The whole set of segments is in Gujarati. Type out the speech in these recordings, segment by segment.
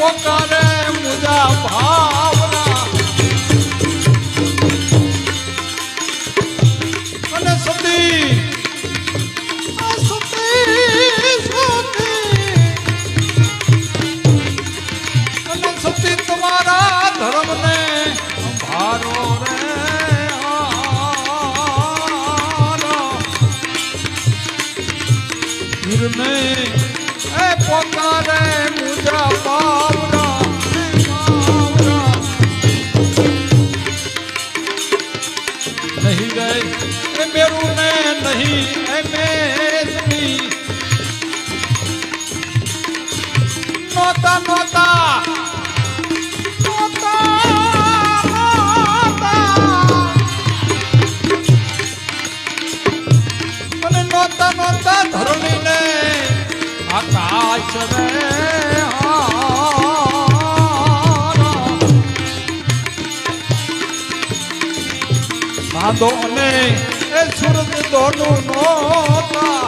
પોકારે મુજા ભાવના મેરું ને નહીં એ મેરની નોતા નોતા નોતા ધરણીને આકાશ રે. સાંધો અને એ સુરત દોનું નોતા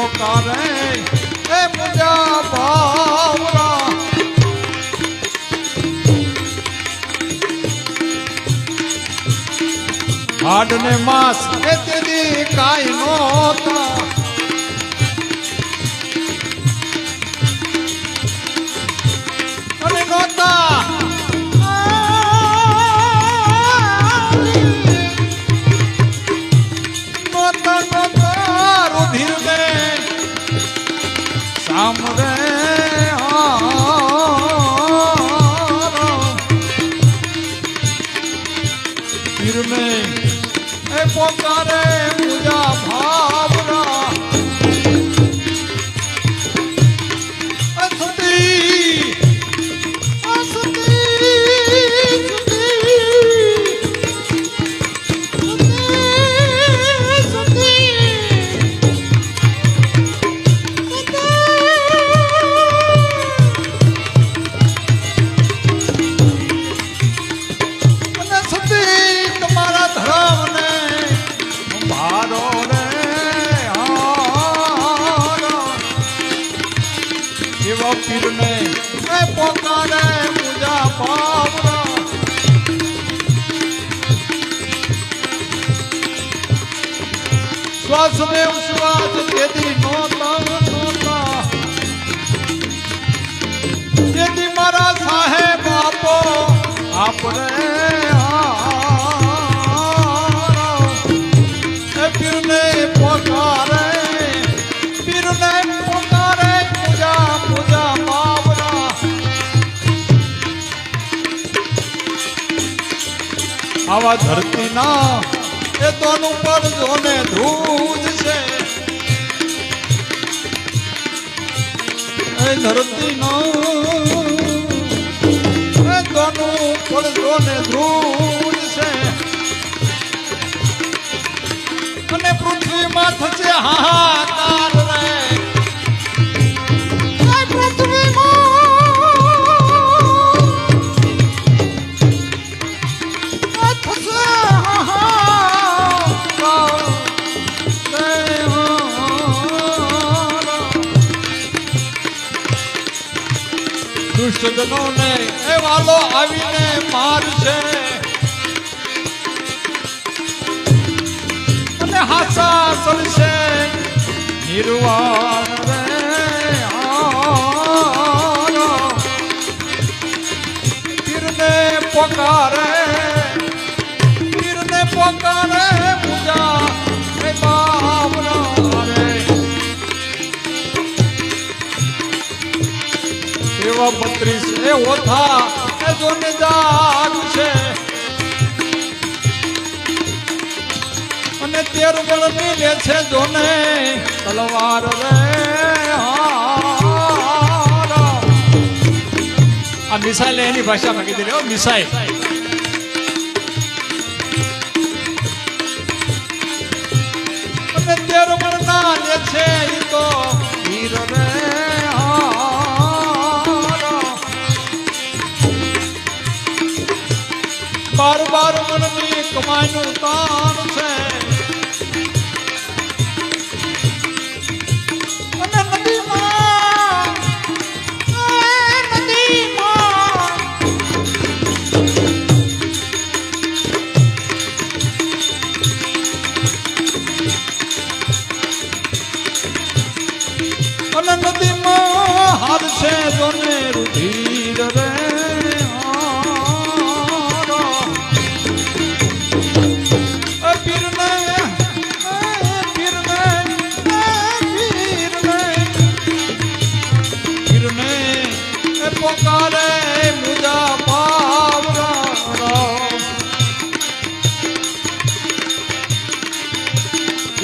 પોકારે એ મુજા ભાવરા હાડ ને માસ એ તેદી કાંઈ નહોતા. પીરને એ પોતાને પૂજા ભાવના ને શ્વાસ તેથી નોતા નોતા તેથી મારા સાહેબ આપો. એ પીરને પોકારે પીરને પોકારે પૂજા પૂજા એ તોનું પર જોને ધ્રુજ ધરતીનો એ તોનું પર જોને ધ્રુજ છે. અને પૃથ્વીમાં થશે હાહાકાર. દુષ્ટજનોને એ વાલો આવીને મારશે અને હાસા ચલશે નિર્વાણ રે. પીરને પોકારે એવા પત્રીસ એ ઓથા, એ જોને જાગ છે. અને તેર બળની લે છે જોને તલવાર રે આ મિસાઈલ એની ભાષામાં કીધી ઓ મિસાઈલ અને તેર બળના લે છે એ તો મનુકા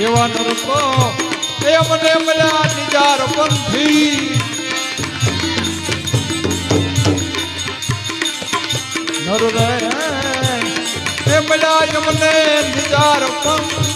એવા નરકો એમને મળ્યા નિજાર પંથી. નર રે એમલા યમને નિજાર પંથી.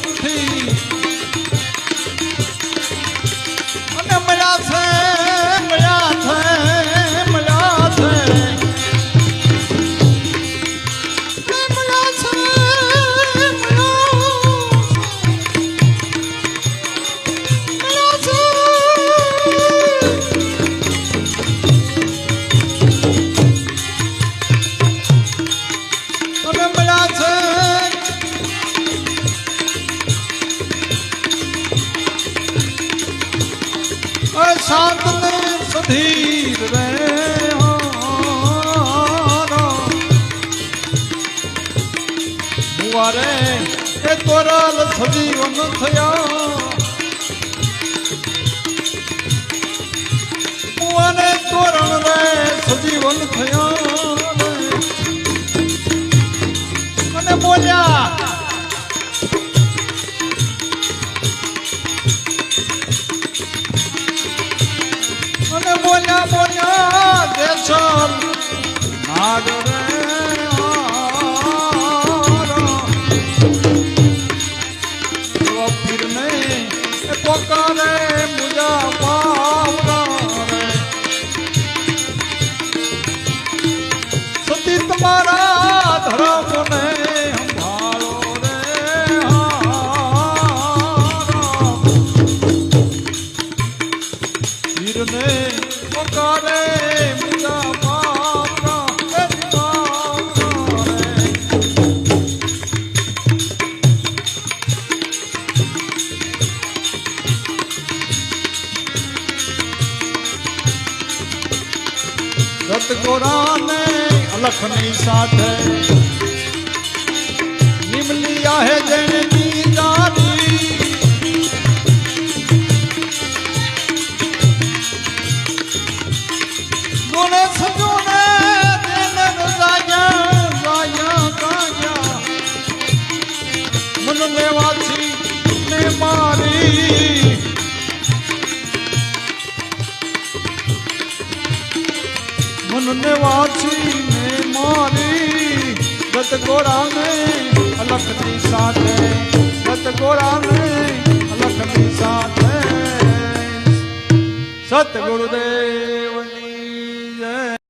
મારે એ તોરાલ સજીવન થયા. મને તોરણ રે સજીવન થયા. ગોરાને અલખની સાથે. નિમલિયા હે જેણે મનને વાંચીને મારી ગત ગોરાને અલખની સાથે ગત ગોરાને અલખની સાથે સતગુરુદેવ